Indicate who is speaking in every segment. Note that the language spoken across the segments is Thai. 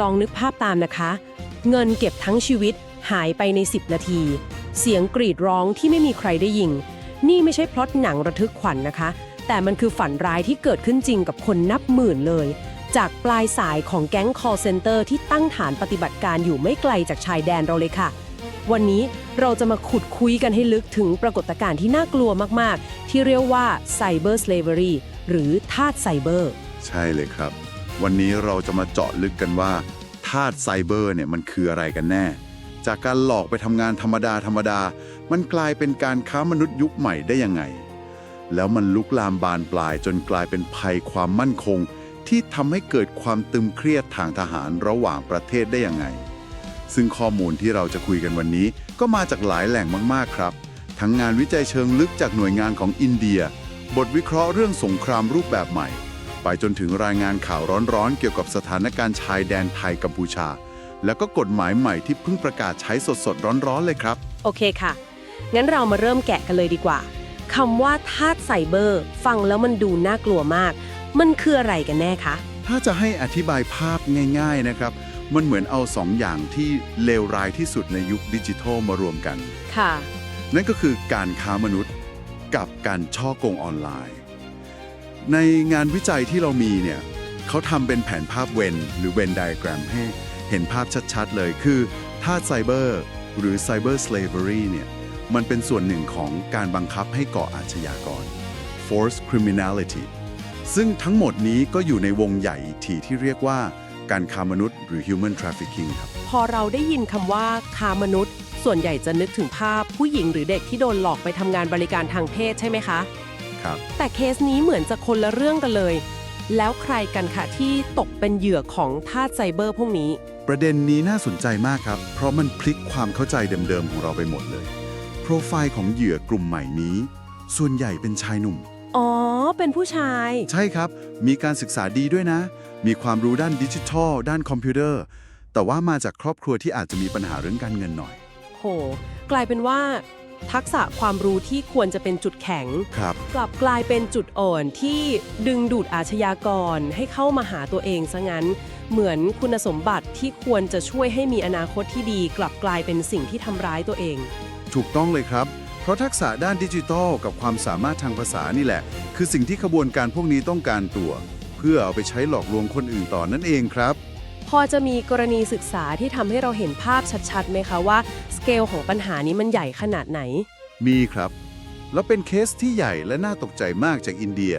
Speaker 1: ลองนึกภาพตามนะคะ เงินเก็บทั้งชีวิตหายไปใน 10 นาที เสียงกรีดร้องที่ไม่มีใครได้ยินนี่ไม่ใช่พล็อตหนังระทึกขวัญนะคะ แต่มันคือฝันร้ายที่เกิดขึ้นจริงกับคนนับหมื่นเลย จากปลายสายของแก๊ง call center ที่ตั้งฐานปฏิบัติการอยู่ไม่ไกลจากชายแดนเราเลยค่ะ วันนี้เราจะมาขุดคุยกันให้ลึกถึงปรากฏการณ์ที่น่ากลัวมาก ๆ ที่เรียกว่า Cyber Slavery หรือทาสไซเบอร์
Speaker 2: ใช่เลยครับ วันนี้เราจะมาเจาะลึกกันว่าธาตุไซเบอร์เนี่ยมันคืออะไรกันแน่ จากการหลอกไปทำงานธรรมดาธรรมดา มันกลายเป็นการค้ามนุษย์ยุคใหม่ได้ยังไง แล้วมันลุกลามบานปลายจนกลายเป็นภัยความมั่นคง ที่ทำให้เกิดความตึงเครียดทางทหารระหว่างประเทศได้ยังไง ซึ่งข้อมูลที่เราจะคุยกันวันนี้ ก็มาจากหลายแหล่งมากๆครับ ทั้งงานวิจัยเชิงลึกจากหน่วยงานของอินเดีย บทวิเคราะห์เรื่องสงครามรูปแบบใหม่ ไปจนถึงรายงานข่าวร้อนๆ เกี่ยวกับสถานการณ์ชายแดนไทยกัมพูชา แล้วก็กฎหมายใหม่ที่เพิ่งประกาศใช้สดๆ ร้อนๆ เลยครับ
Speaker 1: โอเคค่ะ งั้นเรามาเริ่มแกะกันเลยดีกว่าคำว่าทาสไซเบอร์ ฟังแล้วมันดูน่ากลัวมาก มันคืออะไรกันแน่คะ
Speaker 2: ถ้าจะให้อธิบายภาพง่าย ๆ นะครับ มันเหมือนเอาสองอย่างที่เลวร้ายที่สุดในยุคดิจิทัลมารวมกัน
Speaker 1: ค่ะ
Speaker 2: นั่นก็คือการค้ามนุษย์ กับการช่อโกงออนไลน์ ในงานวิจัยที่เรามีเนี่ยเขาทำเป็นแผนภาพเวนหรือเวนไดแกรมให้เห็นภาพชัดๆ เลยคือถ้าไซเบอร์หรือไซเบอร์สเลเวอรี่เนี่ยมันเป็นส่วนหนึ่งของการบังคับให้ก่ออาชญากร force criminality ซึ่งทั้งหมดนี้ก็อยู่ในวงใหญ่อีกทีที่เรียกว่าการค้ามนุษย์หรือ human trafficking ครับ
Speaker 1: พอเราได้ยินคำว่าค้ามนุษย์ ส่วนใหญ่จะนึกถึงภาพผู้หญิงหรือเด็กที่โดนหลอกไปทำงานบริการทางเพศใช่ไหมคะ
Speaker 2: ครับ
Speaker 1: แต่เคสนี้เหมือนจะคนละเรื่องกันเลย แล้วใครกันคะที่ตกเป็นเหยื่อของทาสไซเบอร์พวกนี้
Speaker 2: ประเด็นนี้น่าสนใจมากครับ เพราะมันพลิกความเข้าใจเดิมๆของเราไปหมดเลย โปรไฟล์ของเหยื่อกลุ่มใหม่นี้ ส่วนใหญ่เป็นชายหนุ่ม
Speaker 1: อ๋อ เป็นผู้ชาย
Speaker 2: ใช่ครับ มีการศึกษาดีด้วยนะ มีความรู้ด้านดิจิทัล ด้านคอมพิวเตอร์ แต่ว่ามาจากครอบครัวที่อาจจะมีปัญหาเรื่องการเงินหน่อย
Speaker 1: โห กลายเป็นว่า ทักษะความรู้ที่ควรจะเป็นจุดแข็ง
Speaker 2: ครับ
Speaker 1: กลับกลายเป็นจุดอ่อนที่ดึงดูดอาชญากรให้เข้ามาหาตัวเองซะงั้น เหมือนคุณสมบัติที่ควรจะช่วยให้มีอนาคตที่ดี กลับกลายเป็นสิ่งที่ทำร้ายตัวเอง
Speaker 2: ถูกต้องเลยครับ เพราะทักษะด้านดิจิทัล กับความสามารถทางภาษานี่แหละ คือสิ่งที่ขบวนการพวกนี้ต้องการตัว เพื่อเอาไปใช้หลอกลวงคนอื่นต่อนั่นเองครับ
Speaker 1: พอจะมีกรณีศึกษาที่ทำให้เราเห็นภาพชัดๆไหมคะว่าสเกลของปัญหานี้มันใหญ่ขนาดไหน
Speaker 2: มีครับ แล้วเป็นเคสที่ใหญ่และน่าตกใจมากจากอินเดีย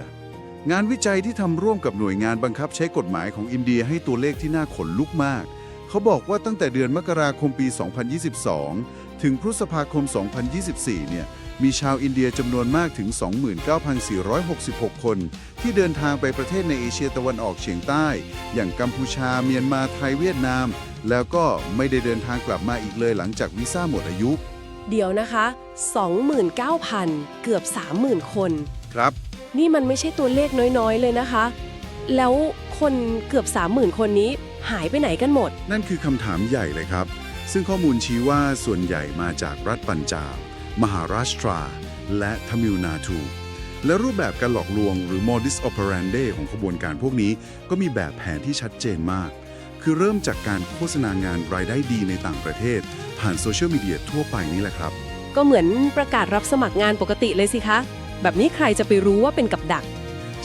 Speaker 2: งานวิจัยที่ทำร่วมกับหน่วยงานบังคับใช้กฎหมายของอินเดียให้ตัวเลขที่น่าขนลุกมาก เขาบอกว่าตั้งแต่เดือนมกราคมปี 2022 ถึงพฤษภาคม 2024 เนี่ย มีชาวอินเดียจำนวนมากถึง 29,466 คน ที่เดินทางไปประเทศในเอเชียตะวันออกเฉียงใต้ อย่างกัมพูชาเมียนมาไทยเวียดนาม แล้วก็ไม่ได้เดินทางกลับมาอีกเลยหลังจากวีซ่าหมดอายุ
Speaker 1: เดี๋ยวนะคะ 29,000 เกือบ 30,000 คน
Speaker 2: ครับ
Speaker 1: นี่มันไม่ใช่ตัวเลขน้อยๆ เลยนะคะ แล้วคนเกือบ 30,000 คนนี้หายไปไหนกันหมด
Speaker 2: นั่นคือคำถามใหญ่เลยครับ ซึ่งข้อมูลชี้ว่าส่วนใหญ่มาจากรัฐปัญจาบ มหาราชตรา และทมิลนาทู และรูปแบบการหลอกลวงหรือ modus operandi ของขบวนการพวกนี้ ก็มีแบบแผนที่ชัดเจนมาก คือเริ่มจากการโฆษณางานรายได้ดีในต่างประเทศ ผ่านโซเชียลมีเดียทั่วไปนี่แหละครับ
Speaker 1: ก็เหมือนประกาศรับสมัครงานปกติเลยสิคะ แบบนี้ใครจะไปรู้ว่าเป็นกับดัก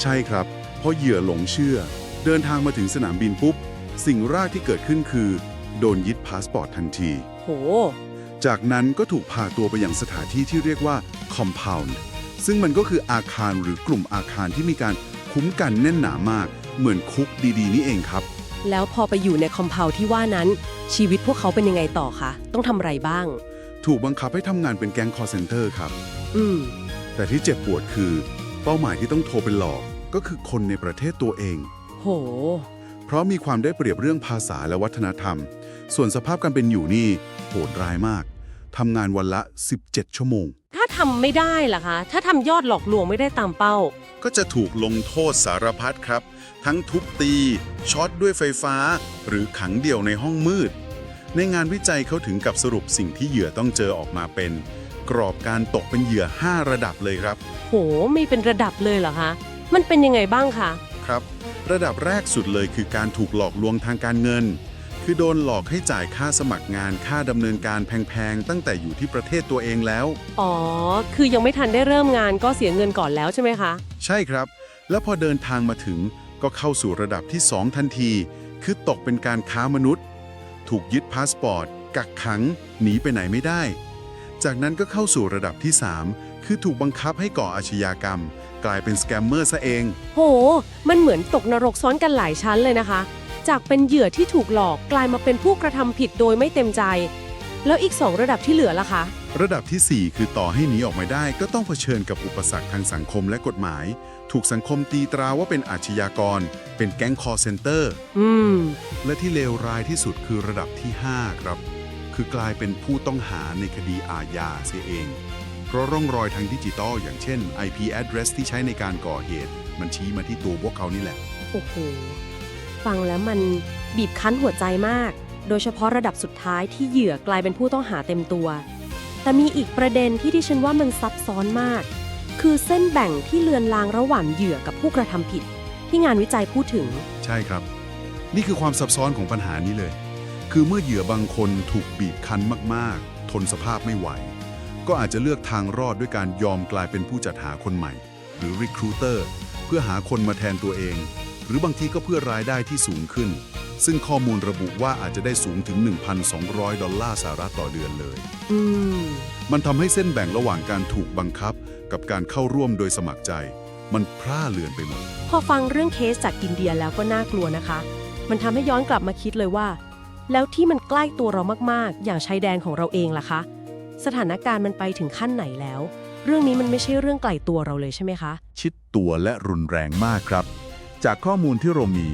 Speaker 2: ใช่ครับ เพราะเหยื่อหลงเชื่อ เดินทางมาถึงสนามบินปุ๊บ สิ่งแรกที่เกิดขึ้นคือ โดนยึดพาสปอร์ตทันที
Speaker 1: โห
Speaker 2: จากนั้นก็ถูกพาตัวไปยังสถานที่ที่เรียกว่า compound ซึ่งมันก็คืออาคารหรือกลุ่มอาคารที่มีการคุ้มกันแน่นหนามาก เหมือนคุกดีๆ นี่เองครับ
Speaker 1: แล้วพอไปอยู่ในคอมเพลที่ว่านั้น ชีวิตพวกเขาเป็นยังไงต่อคะ ต้องทำอะไรบ้าง
Speaker 2: ถูกบังคับให้ทำงานเป็นแก๊ง call center ครับ
Speaker 1: อืม
Speaker 2: แต่ที่เจ็บปวดคือ เป้าหมายที่ต้องโทรไปหลอกก็คือคนในประเทศตัวเอง
Speaker 1: โห
Speaker 2: เพราะมีความได้เปรียบเรื่องภาษาและวัฒนธรรม ส่วนสภาพการเป็นอยู่นี่โหดร้ายมาก ทำงานวันละ 17 ชั่วโมง
Speaker 1: ถ้าทำไม่ได้ล่ะคะ ถ้าทำยอดหลอกลวงไม่ได้ตามเป้า
Speaker 2: ก็จะถูกลงโทษสารพัดครับ ทั้งทุบตี ช็อตด้วยไฟฟ้า หรือขังเดี่ยวในห้องมืด ในงานวิจัยเขาถึงกับสรุปสิ่งที่เหยื่อต้องเจอออกมาเป็น กรอบการตกเป็นเหยื่อ 5 ระดับเลยครับ
Speaker 1: โหมีเป็นระดับเลยเหรอคะ มันเป็นยังไงบ้างคะ
Speaker 2: ครับ ระดับแรกสุดเลยคือการถูกหลอกลวงทางการเงิน
Speaker 3: คือโดนหลอกให้จ่ายค่าสมัครงานค่าดำเนินการแพงๆ ตั้งแต่อยู่ที่ประเทศตัวเองแล้ว
Speaker 1: อ๋อ คือยังไม่ทันได้เริ่มงานก็เสียเงินก่อนแล้วใช่ไหมคะ
Speaker 3: ใช่ครับ แล้วพอเดินทางมาถึงก็เข้าสู่ระดับที่ 2 ทันที คือตกเป็นการค้ามนุษย์ ถูกยึดพาสปอร์ต กักขัง หนีไปไหนไม่ได้ จากนั้นก็เข้าสู่ระดับที่ 3 คือถูกบังคับให้ก่ออาชญากรรม กลายเป็นสแกมเมอร์ซะเอง
Speaker 1: โห มันเหมือนตกนรกซ้อนกันหลายชั้นเลยนะคะ จากเป็นเหยื่อที่ถูกหลอกกลายมาเป็นผู้กระทำผิดโดยไม่เต็มใจ แล้วอีก 2 ระดับที่เหลือล่ะคะ
Speaker 3: ระดับทีสี่ 4 คือต่อให้หนีออกมาได้ ก็ต้องเผชิญกับอุปสรรคทางสังคมและกฎหมาย ถูกสังคมตีตราว่าเป็นอาชญากร เป็นแก๊งคอร์เซนเตอร์
Speaker 1: อืม
Speaker 3: และที่เลวร้ายที่สุดคือระดับที่ 5 ครับ คือกลายเป็นผู้ต้องหาในคดีอาญาเสียเอง เพราะร่องรอยทางดิจิตอลอย่างเช่น IP address ที่ใช้ในการก่อเหตุ มันชี้มาที่ตัวพวกเขานี่แหละ
Speaker 4: โอ้โห ฟังแล้วมันบีบคั้นหัวใจมาก โดยเฉพาะระดับสุดท้ายที่เหยื่อกลายเป็นผู้ต้องหาเต็มตัว แต่มีอีกประเด็นที่ดิฉันว่ามันซับซ้อนมาก คือเส้นแบ่งที่เลือนลางระหว่างเหยื่อกับผู้กระทำผิด ที่งานวิจัยพูดถึง
Speaker 3: ใช่ครับ นี่คือความซับซ้อนของปัญหานี้เลย คือเมื่อเหยื่อบางคนถูกบีบคั้นมากๆ ทนสภาพไม่ไหว ก็อาจจะเลือกทางรอดด้วยการยอมกลายเป็นผู้จัดหาคนใหม่ หรือ recruiter เพื่อหาคนมาแทนตัวเอง หรือบางทีก็เพื่อรายได้ที่สูงขึ้น ซึ่งข้อมูลระบุว่าอาจจะได้สูงถึง 1,200 ดอลลาร์สหรัฐต่อเดือนเลย
Speaker 1: อืม
Speaker 3: มันทำให้เส้นแบ่งระหว่างการถูกบังคับ กับการเข้าร่วมโดยสมัครใจ มันพร่าเลือนไปหมด
Speaker 1: พอฟังเรื่องเคสจากอินเดียแล้วก็น่ากลัวนะคะ มันทำให้ย้อนกลับมาคิดเลยว่า แล้วที่มันใกล้ตัวเรามากๆ อย่างชายแดนของเราเองล่ะคะ สถานการณ์มันไปถึงขั้นไหนแล้ว เรื่องนี้มันไม่ใช่เรื่องไกลตัวเราเลยใช่ไหมคะ
Speaker 2: ชิดตัวและรุนแรงมากครับ จากข้อมูลที่เรามี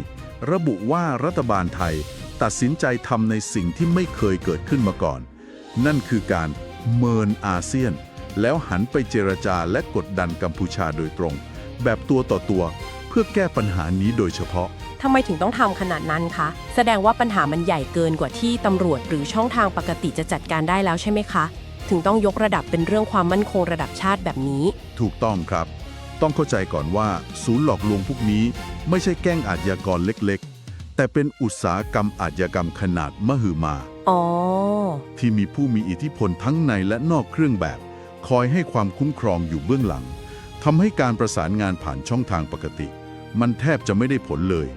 Speaker 2: ระบุว่ารัฐบาลไทย ตัดสินใจทำในสิ่งที่ไม่เคยเกิดขึ้นมาก่อน นั่นคือการเมินอาเซียน แล้วหันไปเจรจาและกดดันกัมพูชาโดยตรง แบบตัวต่อตัว เพื่อแก้ปัญหานี้โดยเฉพาะ
Speaker 1: ทำไมถึงต้องทำขนาดนั้นคะ แสดงว่าปัญหามันใหญ่เกินกว่าที่ตำรวจหรือช่องทางปกติจะจัดการได้แล้วใช่ไหมคะ ถึงต้องยกระดับเป็นเรื่องความมั่นคงระดับชาติแบบนี้
Speaker 2: ถูกต้องครับ ต้องเข้าใจก่อนว่าศูนย์หลอกลวงพวกนี้ ไม่ใช่แก๊งอาชญากรเล็กๆ แต่เป็นอุตสาหกรรมอาชญากรรมขนาดมหึมา
Speaker 1: อ๋อ
Speaker 2: ที่มีผู้มีอิทธิพลทั้งในและนอกเครื่องแบบ คอยให้ความคุ้มครองอยู่เบื้องหลังทำให้การประสานงานผ่านช่องทางปกติ มันแทบจะไม่ได้ผลเลย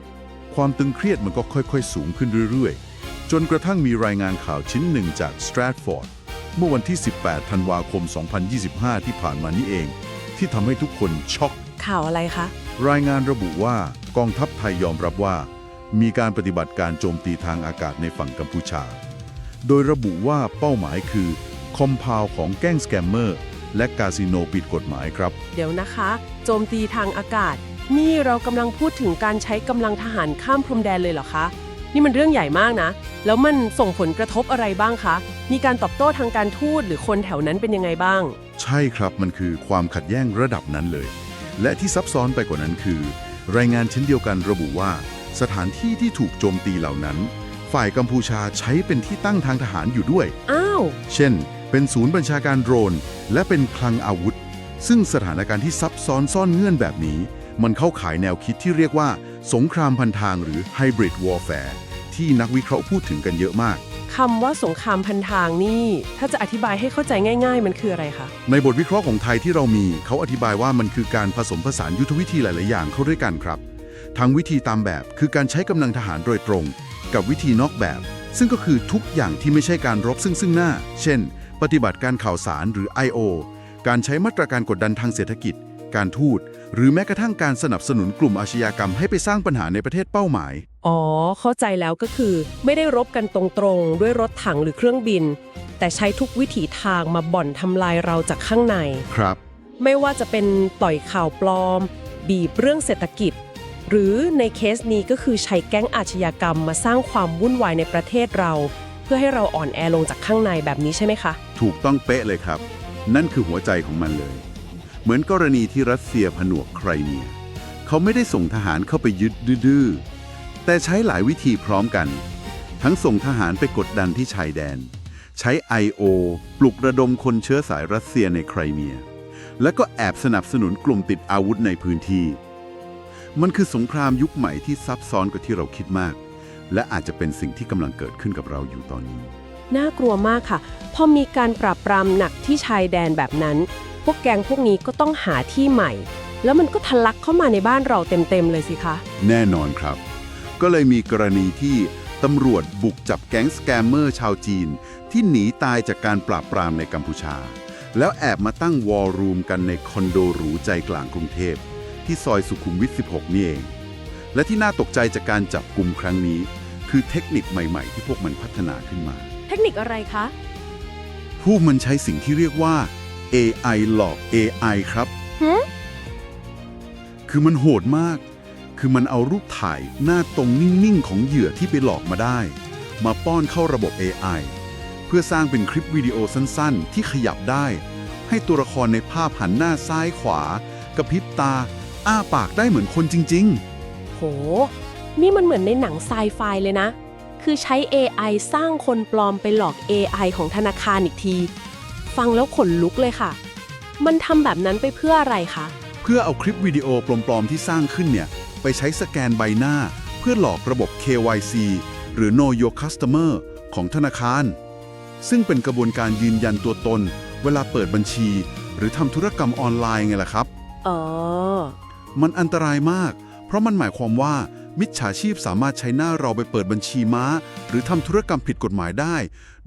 Speaker 2: ความตึงเครียดมันก็ค่อยๆ สูงขึ้นเรื่อยๆ จนกระทั่งมีรายงานข่าวชิ้นหนึ่งจาก Stratford เมื่อวันที่ 18 ธันวาคม 2025 ที่ผ่านมานี้เอง ที่ทำให้ทุกคนช็อก
Speaker 1: ข่าวอะไรคะ
Speaker 2: รายงานระบุว่ากองทัพไทยยอมรับว่า มีการปฏิบัติการโจมตีทางอากาศในฝั่งกัมพูชา โดยระบุว่าเป้าหมายคือ คอมพาวของแก๊งสแกมเมอร์ และคาสิโนผิดกฎหมายครับ
Speaker 1: เดี๋ยวนะคะ โจมตีทางอากาศ นี่เรากำลังพูดถึงการใช้กำลังทหารข้ามพรมแดนเลยเหรอคะ นี่มันเรื่องใหญ่มากนะ แล้วมันส่งผลกระทบอะไรบ้างคะ มีการตอบโต้ทางการทูตหรือคนแถวนั้นเป็นยังไงบ้าง
Speaker 2: ใช่ครับมันคือความขัดแย้งระดับนั้นเลย และที่ซับซ้อนไปกว่านั้นคือ รายงานชิ้นเดียวกันระบุว่า สถานที่ที่ถูกโจมตีเหล่านั้น ฝ่ายกัมพูชาใช้เป็นที่ตั้งทางทหารอยู่ด้วย
Speaker 1: อ้าว
Speaker 2: เช่น เป็นศูนย์บัญชาการโดรน และเป็นคลังอาวุธ ซึ่งสถานการณ์ที่ซับซ้อนซ่อนเงื่อนแบบนี้ มันเข้าขายแนวคิดที่เรียกว่า สงครามพันทางหรือ Hybrid Warfare ที่นักวิเคราะห์พูดถึงกันเยอะมาก
Speaker 1: คำว่าสงครามพันทางนี่ ถ้าจะอธิบายให้เข้าใจง่าย ๆ มันคืออะไรคะ
Speaker 2: ในบทวิเคราะห์ของไทยที่เรามี เขาอธิบายว่ามันคือการผสมผสานยุทธวิธีหลาย ๆ อย่างเข้าด้วยกันครับ ทั้งวิธีตามแบบคือการใช้กำลังทหารโดยตรง กับวิธีนอกแบบ ซึ่งก็คือทุกอย่างที่ไม่ใช่การรบซึ่งซึ่งหน้า เช่น ปฏิบัติการข่าวสารหรือ I.O. การใช้มาตรการกดดันทางเศรษฐกิจ การทูต หรือแม้กระทั่งการสนับสนุนกลุ่มอาชญากรรมให้ไปสร้างปัญหาในประเทศเป้าหมาย
Speaker 1: อ๋อ เข้าใจแล้วก็คือ ไม่ได้รบกันตรงๆ ด้วยรถถังหรือเครื่องบิน แต่ใช้ทุกวิถีทางมาบ่อนทำลายเราจากข้างใน
Speaker 2: ครับ
Speaker 1: ไม่ว่าจะเป็นปล่อยข่าวปลอม บีบเรื่องเศรษฐกิจ หรือในเคสนี้ก็คือใช้แก๊งอาชญากรรมมาสร้างความวุ่นวายในประเทศเรา เพื่อให้เราอ่อนแอลงจากข้างในแบบนี้ใช่ไหมคะ
Speaker 5: ถูกต้องเป๊ะเลยครับ นั่นคือหัวใจของมันเลย เหมือนกรณีที่รัสเซียผนวกไครเมีย เขาไม่ได้ส่งทหารเข้าไปยึดดื้อแต่ใช้หลายวิธีพร้อมกัน ทั้งส่งทหารไปกดดันที่ชายแดน ใช้ I.O. ปลุกระดมคนเชื้อสายรัสเซียในไครเมีย แล้วก็แอบสนับสนุนกลุ่มติดอาวุธในพื้นที่ มันคือสงครามยุคใหม่ที่ซับซ้อนกว่าที่เราคิดมาก
Speaker 2: และอาจจะเป็นสิ่งที่กำลังเกิดขึ้นกับเราอยู่ตอนนี้
Speaker 1: น่ากลัวมากค่ะ พอมีการปราบปรามหนักที่ชายแดนแบบนั้น พวกแกงพวกนี้ก็ต้องหาที่ใหม่ แล้วมันก็ทะลักเข้ามาในบ้านเราเต็มๆเลยสิคะ
Speaker 2: แน่นอนครับ ก็เลยมีกรณีที่ตำรวจบุกจับแก๊งสแกมเมอร์ชาวจีน ที่หนีตายจากการปราบปรามในกัมพูชา แล้วแอบมาตั้งวอลรูมกันในคอนโดหรูใจกลางกรุงเทพ ที่ซอยสุขุมวิท 16 นี่เอง และที่น่าตกใจจากการจับกลุ่มครั้งนี้ คือเทคนิคใหม่ๆ ที่พวกมันพัฒนาขึ้นมา
Speaker 1: เทคนิคอะไรคะ
Speaker 2: พวกมันใช้สิ่งที่เรียกว่า AI หลอก AI ครับ
Speaker 1: หึ
Speaker 2: คือมันโหดมาก คือมันเอารูปถ่ายหน้าตรงนิ่ง ๆ ของเหยื่อที่ไปหลอกมาได้ มาป้อนเข้าระบบ AI เพื่อสร้างเป็นคลิปวิดีโอสั้น ๆ ที่ขยับได้ ให้ตัวละครในภาพหันหน้าซ้ายขวากระพริบตา อ้าปากได้เหมือนคนจริง
Speaker 1: โห นี่มันเหมือนในหนังไซไฟเลยนะ คือใช้ AI สร้างคนปลอมไปหลอก AI ของธนาคารอีกที ฟังแล้วขนลุกเลยค่ะ มันทำแบบนั้นไปเพื่ออะไรคะ
Speaker 2: ๆเพื่อเอาคลิปวิดีโอปลอมๆที่สร้างขึ้นเนี่ย ไปใช้สแกนใบหน้า เพื่อหลอกระบบ KYC หรือ Know Your Customer ของธนาคาร ซึ่งเป็นกระบวนการยืนยันตัวตน เวลาเปิดบัญชี หรือทำธุรกรรมออนไลน์ไงล่ะครับ
Speaker 1: อ๋อ
Speaker 2: มันอันตรายมาก เพราะมันหมายความว่ามิจฉาชีพสามารถใช้หน้าเราไปเปิดบัญชีม้า หรือทำธุรกรรมผิดกฎหมายได้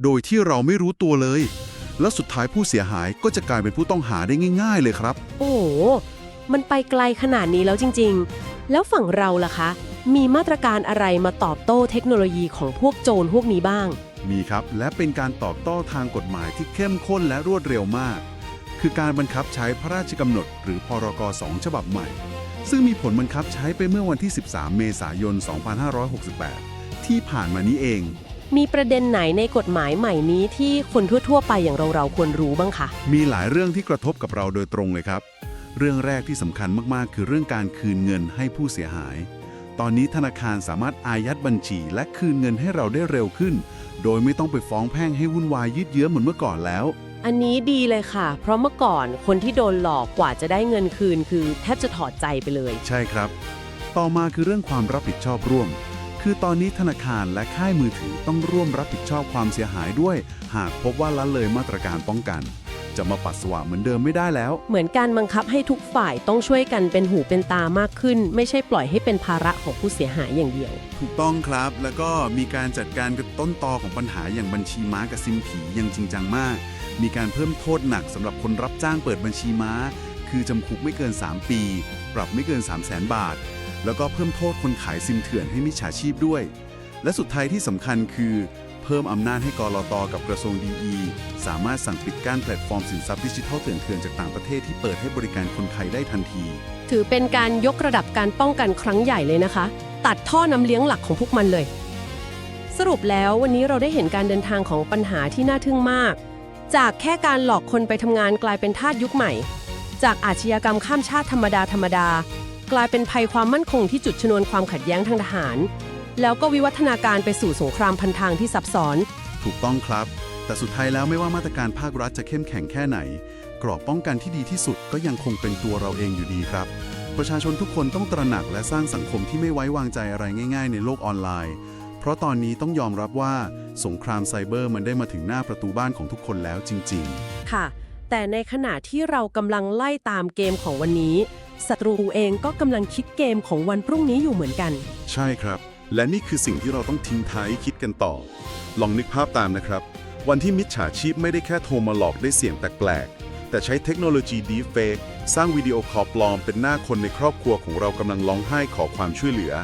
Speaker 2: โดยที่เราไม่รู้ตัวเลย แล้วสุดท้ายผู้เสียหายก็จะกลายเป็นผู้ต้องหาได้ง่าย ๆ เลยครับ
Speaker 1: โอ้โห มันไปไกลขนาดนี้แล้วจริง ๆ แล้วฝั่งเราล่ะคะ มีมาตรการอะไรมาตอบโต้เทคโนโลยีของพวกโจรพวกนี้บ้าง
Speaker 2: มีครับ และเป็นการตอบโต้ทางกฎหมายที่เข้มข้นและรวดเร็วมาก คือการบังคับใช้พระราชกำหนด หรือพรก2ฉบับใหม่ ซึ่งมีผลบังคับใช้ไปเมื่อวันที่ 13 เมษายน 2568 ที่ผ่านมานี้เอง
Speaker 1: มีประเด็นไหนในกฎหมายใหม่นี้ที่คนทั่ว ๆ ไปอย่างเราๆควรรู้บ้างคะ
Speaker 2: มีหลายเรื่องที่กระทบกับเราโดยตรงเลยครับ เรื่องแรกที่สำคัญมากๆ คือเรื่องการคืนเงินให้ผู้เสียหาย ตอนนี้ธนาคารสามารถอายัดบัญชี และคืนเงินให้เราได้เร็วขึ้น โดยไม่ต้องไปฟ้องแพ่งให้วุ่นวายยืดเยื้อเหมือนเมื่อก่อนแล้ว
Speaker 1: อันนี้ดีเลยค่ะ เพราะเมื่อก่อนคนที่โดนหลอกกว่าจะได้เงินคืน คือแทบจะถอดใจไปเลย
Speaker 2: ใช่ครับ ต่อมาคือเรื่องความรับผิดชอบร่วม คือตอนนี้ธนาคารและค่ายมือถือต้องร่วมรับผิดชอบความเสียหายด้วย หากพบว่าละเลยมาตรการป้องกัน จะมาปัสสาวะเหมือนเดิมไม่ได้แล้ว
Speaker 1: เหมือนการบังคับให้ทุกฝ่ายต้องช่วยกันเป็นหูเป็นตามากขึ้น ไม่ใช่ปล่อยให้เป็นภาระของผู้เสียหายอย่างเดียว
Speaker 2: ถูกต้องครับ แล้วก็มีการจัดการกับต้นตอของปัญหาอย่างบัญชีม้ากับซิมผีอย่างจริงจังมาก มีการเพิ่มโทษหนักสำหรับคนรับจ้างเปิดบัญชีม้า คือจำคุกไม่เกิน 3 ปี ปรับไม่เกิน 3 0 0แสนบาท แล้วก็เพิ่มโทษคนขายซิมเถื่อนให้มิจฉาชีพด้วย และสุดท้ายที่สำคัญคือ เพิ่มอำนาจให้กรอตกับกระทรวงดีอีสามารถสั่งปิดกั้นแพลตฟอร์มสินทรัพย์ดิจิทัลเถื่อนๆจากต่างประเทศที่เปิดให้บริการคนไทยได้ทันที
Speaker 1: ถือเป็นการยกระดับการป้องกันครั้งใหญ่เลยนะคะ ตัดท่อน้ำเลี้ยงหลักของพวกมันเลย สรุปแล้ววันนี้เราได้เห็นการเดินทางของปัญหาที่น่าทึ่งมาก จากแค่การหลอกคนไปทำงานกลายเป็นทาสยุคใหม่ จากอาชญากรรมข้ามชาติธรรมดาธรรมดา กลายเป็นภัยความมั่นคงที่จุดชนวนความขัดแย้งทางทหาร แล้วก็วิวัฒนาการไปสู่สงครามพันทางที่ซับซ้อน
Speaker 2: ถูกต้องครับ แต่สุดท้ายแล้วไม่ว่ามาตรการภาครัฐจะเข้มแข็งแค่ไหน กรอบป้องกันที่ดีที่สุดก็ยังคงเป็นตัวเราเองอยู่ดีครับ ประชาชนทุกคนต้องตระหนักและสร้างสังคมที่ไม่ไว้วางใจอะไรง่าย ๆ ในโลกออนไลน์ เพราะตอนนี้ต้องยอมรับว่าสงครามไซเบอร์มันได้มาถึงหน้าประตูบ้านของทุกคนแล้วจริง ๆ
Speaker 1: ค่ะ แต่ในขณะที่เรากำลังไล่ตามเกมของวันนี้ ศัตรูเองก็กำลังคิดเกมของวันพรุ่งนี้อยู่เหมือนกัน
Speaker 3: ใช่ครับ และนี่คือสิ่งที่เราต้องทิ้งท้ายคิดกันต่อ ลองนึกภาพตามนะครับ วันที่มิจฉาชีพไม่ได้แค่โทรมาหลอกได้เสียงแปลกๆแต่ใช้เทคโนโลยี Deepfake สร้างวิดีโอคอลปลอมเป็นหน้าคนในครอบครัวของเรากำลังร้องไห้ขอความช่วยเหลือ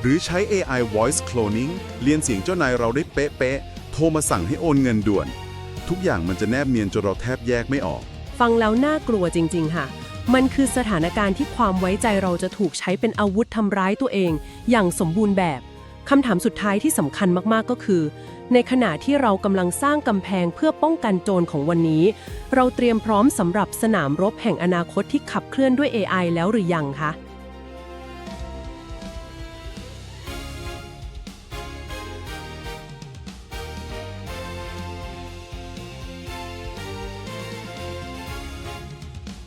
Speaker 3: หรือใช้ AI voice cloning เรียนเสียงเจ้านายเราได้เป๊ะๆโทรมาสั่งให้โอนเงินด่วน ทุกอย่างมันจะแนบเนียนจนเราแทบแยกไม่ออก
Speaker 1: ฟังแล้วน่ากลัวจริง ๆ ค่ะ มันคือสถานการณ์ที่ความไว้ใจเราจะถูกใช้เป็นอาวุธทำร้ายตัวเอง อย่างสมบูรณ์แบบคำถามสุดท้ายที่สำคัญมากๆก็คือ ในขณะที่เรากำลังสร้างกำแพงเพื่อป้องกันโจรของวันนี้ เราเตรียมพร้อมสำหรับสนามรบแห่งอนาคตที่ขับเคลื่อนด้วย AI แล้วหรือยังคะ